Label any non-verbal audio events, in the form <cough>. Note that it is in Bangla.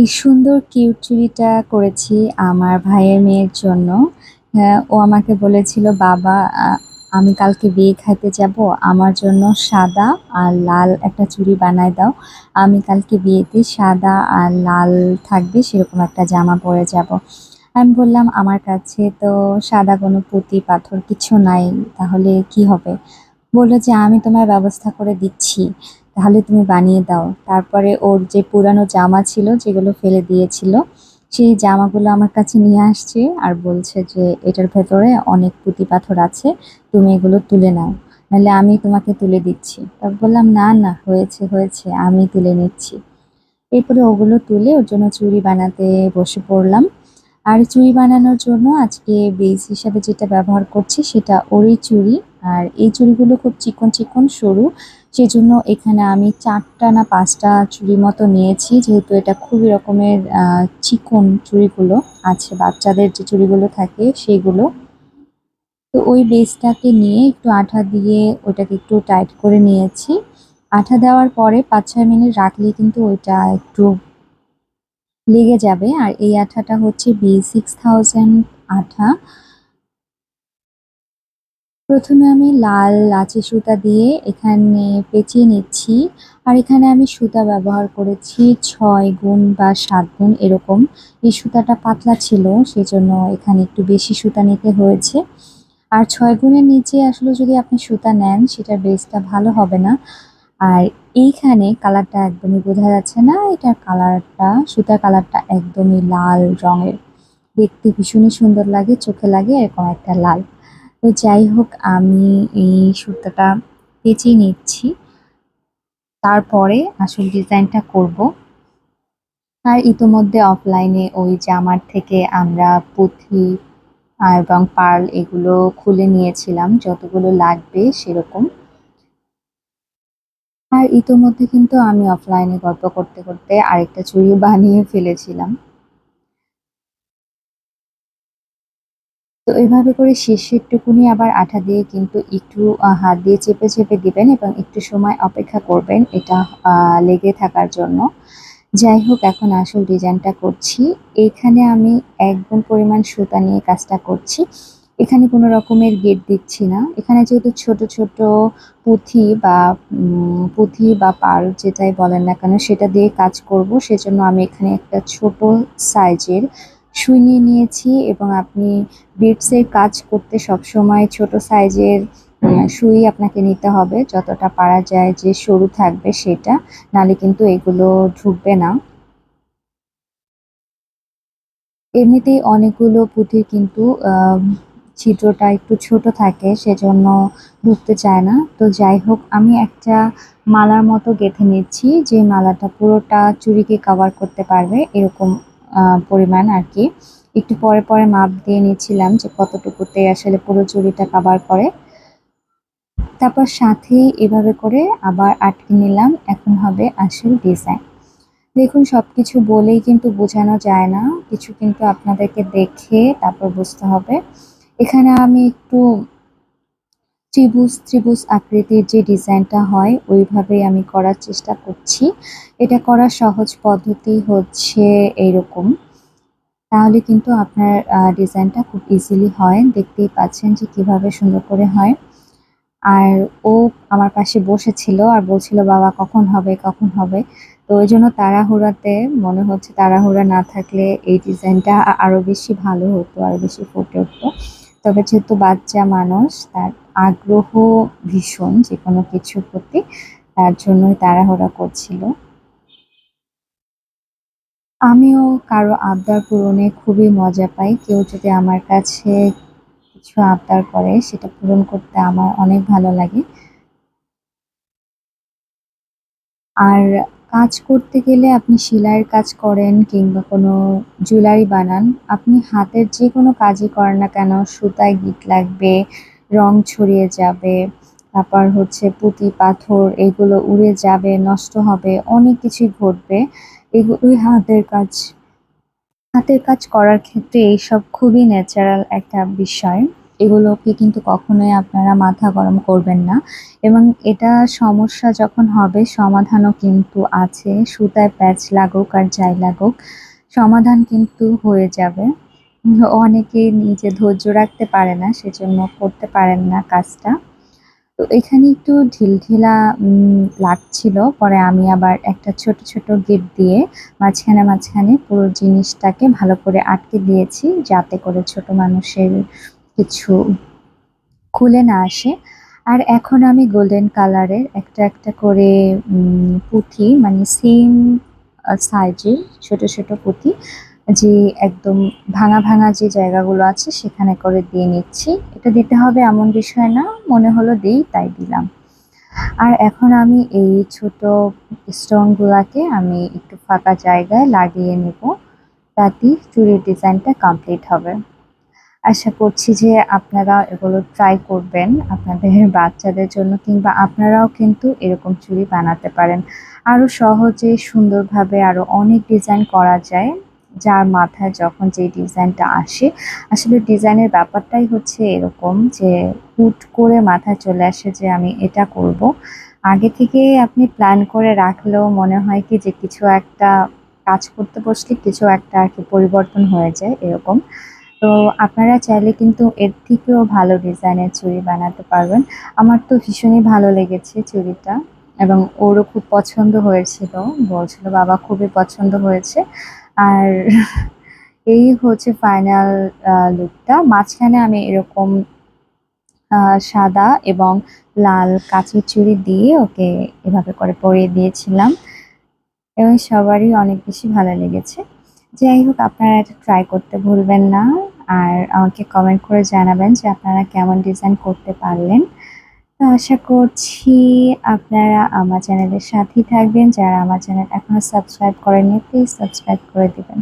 এই সুন্দর কিউট চুড়িটা করেছি আমার ভাইয়ের মেয়ের জন্য। হ্যাঁ, ও আমাকে বলেছিল বাবা আমি কালকে বিয়ে খাইতে যাব আমার জন্য সাদা আর লাল একটা চুড়ি বানায় দাও। আমি কালকে বিয়েতে সাদা আর লাল থাকবে সেরকম একটা জামা পরে যাব। আমি বললাম আমার কাছে তো সাদা কোনো পুঁতি পাথর কিছু নাই তাহলে কি হবে? বলল যে আমি তোমার ব্যবস্থা করে দিচ্ছি। তাহলে তুমি বানিয়ে দাও। তারপরে ওর যে পুরানো জামা ছিল, যেগুলো ফেলে দিয়েছিল, সেই জামাগুলো আমার কাছে নিয়ে আসছে আর বলছে যে, এটার ভেতরে অনেক পুঁতি পাথর আছে, তুমি এগুলো তুলে নাও। নাহলে আমি তোমাকে তুলে দিচ্ছি। তারপর বললাম, না না, হয়েছে হয়েছে, আমি তুলে নিচ্ছি। এরপরে ওগুলো তুলে ওর জন্য চুড়ি বানাতে বসে পড়লাম। আর চুড়ি বানানোর জন্য আজকে বেস হিসাবে যেটা ব্যবহার করছি, সেটা ওরই চুড়ি। আর এই চুড়িগুলো খুব চিকন চিকন, সরু। সেজন্য এখানে আমি চারটা না পাঁচটা চুড়ি মতো নিয়েছি, যেহেতু এটা খুবই রকমের চিকন চুড়িগুলো আছে, বাচ্চাদের যে চুড়িগুলো থাকে সেগুলো। তো ওই বেসটাকে নিয়ে একটু আঠা দিয়ে ওটাকে একটু টাইট করে নিয়েছি। আঠা দেওয়ার পরে পাঁচ ছয় মিনিট রাখলে কিন্তু ওইটা একটু লেগে যাবে। আর এই আঠাটা হচ্ছে বি সিক্স থাউজেন্ড আঠা। প্রথমে আমি লাল লাচি সুতা দিয়ে এখানে পেঁচিয়ে নিচ্ছি। আর এখানে আমি সুতা ব্যবহার করেছি ছয় গুণ বা সাত গুণ এরকম। এই সুতাটা পাতলা ছিল, সেজন্য এখানে একটু বেশি সুতা নিতে হয়েছে। আর ছয় গুণের নিচে আসলে যদি আপনি সুতা নেন, সেটার বেসটা ভালো হবে না। আর এইখানে কালারটা একদমই বোঝা যাচ্ছে না, এটার কালারটা সুতার কালারটা একদমই লাল রঙের। দেখতে ভীষণই সুন্দর লাগে, চোখে লাগে, এরকম একটা লাল। তো যাই হোক, আমি এই সুতোটা পেঁচিয়ে নিচ্ছি। তারপরে আসল ডিজাইনটা করব। আর ইতোমধ্যে অফলাইনে ওই জামার থেকে আমরা পুঁথি এবং পার্ল এগুলো খুলে নিয়েছিলাম, যতগুলো লাগবে সেরকম। আর ইতোমধ্যে কিন্তু আমি অফলাইনে গল্প করতে করতে আরেকটা চুড়ি বানিয়ে ফেলেছিলাম। তো এইভাবে করে শেষেরটুকুনি আবার আঠা দিয়ে কিন্তু একটু হাত দিয়ে চেপে চেপে দিবেন এবং একটু সময় অপেক্ষা করবেন এটা লেগে থাকার জন্য। যাই হোক, এখন আসল ডিজাইনটা করছি। এখানে আমি এক গুণ পরিমাণ সুতা নিয়ে কাজটা করছি। এখানে কোনো রকমের গেট দিচ্ছি না। এখানে যেহেতু ছোট ছোট পুঁথি বা পুঁথি বা পাল যেটাই বলেন না কেন, সেটা দিয়ে কাজ করব। সেজন্য আমি এখানে একটা ছোট সাইজের সুই নিয়ে নিয়েছি এবং আপনি বিটসের কাজ করতে সবসময় ছোট সাইজের সুই আপনাকে নিতে হবে। যতটা পারা যায় যে সরু থাকবে সেটা, নালে কিন্তু এগুলো ঢুকবে না। এমনিতেই অনেকগুলো পুঁথির কিন্তু ছিদ্রটা একটু ছোট থাকে, সেজন্য ঢুকতে চায় না। তো যাই হোক, আমি একটা মালার মতো গেঁথে নিচ্ছি, যে মালাটা পুরোটা চুরিকে কভার করতে পারবে, এরকম পরিমাণ আর কি। একটু পরে পরে মাপ দিয়ে নিয়েছিলাম যে কতটুকুতে আসলে পুরো চুড়িটা কাবার করে। তারপর সাথেই এভাবে করে আবার আটকে নিলাম। এখন হবে আসল ডিজাইন দেখুন, সবকিছু বলেই কিন্তু বোঝানো যায় না। কিছু কিন্তু আপনাদেরকে দেখে তারপর বুঝতে হবে। এখানে আমি একটু ত্রিভুজ ত্রিভুজ আকৃতির যে ডিজাইনটা হয় ওইভাবেই আমি করার চেষ্টা করছি। এটা করার সহজ পদ্ধতি হচ্ছে এইরকম। তাহলে কিন্তু আপনার ডিজাইনটা খুব ইজিলি হয়। দেখতেই পাচ্ছেন যে কীভাবে সুন্দর করে হয়। আর ও আমার পাশে বসেছিল আর বলছিল, বাবা, কখন হবে কখন হবে? তো ওই জন্য তাড়াহুড়াতে মনে হচ্ছে তাড়াহুড়া না থাকলে এই ডিজাইনটা আরও বেশি ভালো হতো, আরও বেশি ফুটে উঠতো। তবে যেহেতু বাচ্চা মানুষ, তার আগ্রহ ভীষণ যে কোনো কিছুর প্রতি, তার জন্যই তাড়াহুড়া করছিল। আমিও কারও আবদার পূরণে খুবই মজা পাই। কেউ যদি আমার কাছে কিছু আবদার করে, সেটা পূরণ করতে আমার অনেক ভালো লাগে। আর কাজ করতে গেলে আপনি সেলাইয়ের কাজ করেন কিংবা কোনো জুয়েলারি বানান, আপনি হাতের যে কোনো কাজই করেন না কেন, সুতায় গিট লাগবে রং ছড়িয়ে যাবে, তারপর হচ্ছে পুঁতি, পাথর, এগুলো উড়ে যাবে, নষ্ট হবে, অনেক কিছুই ঘটবে। এগুলোই হাতের কাজ হাতের কাজ করার ক্ষেত্রে এইসব খুবই ন্যাচারাল একটা বিষয়। এগুলোকে কিন্তু কখনোই আপনারা মাথা গরম করবেন না এবং এটা সমস্যা যখন হবে, সমাধানও কিন্তু আছে। সুতায় প্যাচ লাগুক আর যাই লাগুক, সমাধান কিন্তু হয়ে যাবে। অনেকে নিজে ধৈর্য রাখতে পারে না, সেজন্য করতে পারেন না কাজটা। তো এখানে একটু ঢিলঢিলা লাগছিল, পরে আমি আবার একটা ছোট ছোট গেট দিয়ে মাঝখানে মাঝখানে পুরো জিনিসটাকে ভালো করে আটকে দিয়েছি, যাতে করে ছোট মানুষের কিছু খুলে না আসে। আর এখন আমি গোল্ডেন কালারের একটা একটা করে পুঁথি মানে সেম সাইজের ছোট ছোট পুঁথি যে একদম ভাঙা ভাঙা যে জায়গাগুলো আছে সেখানে করে দিয়ে নিচ্ছি। এটা দিতে হবে এমন বিষয় না, মনে হলো দিই, তাই দিলাম। আর এখন আমি এই ছোট স্টোনগুলাকে আমি একটু ফাঁকা জায়গায় লাগিয়ে নেব, তাতে চুড়ির ডিজাইনটা কমপ্লিট হবে। আশা করছি যে আপনারা এগুলো ট্রাই করবেন আপনাদের <laughs> বাচ্চাদের জন্য, কিংবা আপনারাও কিন্তু এরকম চুড়ি বানাতে পারেন। আরও সহজে, সুন্দরভাবে আরও অনেক ডিজাইন করা যায়। যার মাথায় যখন যে ডিজাইনটা আসে, আসলে ডিজাইনের ব্যাপারটাই হচ্ছে এরকম যে হুট করে মাথায় চলে আসে যে আমি এটা করব। আগে থেকে আপনি প্ল্যান করে রাখলেও মনে হয় কি যে কিছু একটা কাজ করতে বসলে কিছু একটা আর কি পরিবর্তন হয়ে যায় এরকম। তো আপনারা চাইলে কিন্তু এর থেকেও ভালো ডিজাইনের চুড়ি বানাতে পারবেন। আমার তো ভীষণই ভালো লেগেছে চুড়িটা এবং ওরও খুব পছন্দ হয়েছিল। বলছিল বাবা খুবই পছন্দ হয়েছে। আর এই হচ্ছে ফাইনাল লুকটা মাঝখানে আমি এরকম সাদা এবং লাল কাঁচের চুড়ি দিয়ে ওকে এভাবে করে পরিয়ে দিয়েছিলাম। এবং সবারই অনেক বেশি ভালো লেগেছে। যাই হোক, আপনারা এটা ট্রাই করতে ভুলবেন না। আর আমাকে কমেন্ট করে জানাবেন যে আপনারা কেমন ডিজাইন করতে পারলেন। তো আশা করছি আপনারা আমার চ্যানেলের সাথেই থাকবেন। যারা আমার চ্যানেল এখনও সাবস্ক্রাইব করেননি প্লিজ সাবস্ক্রাইব করে দিবেন।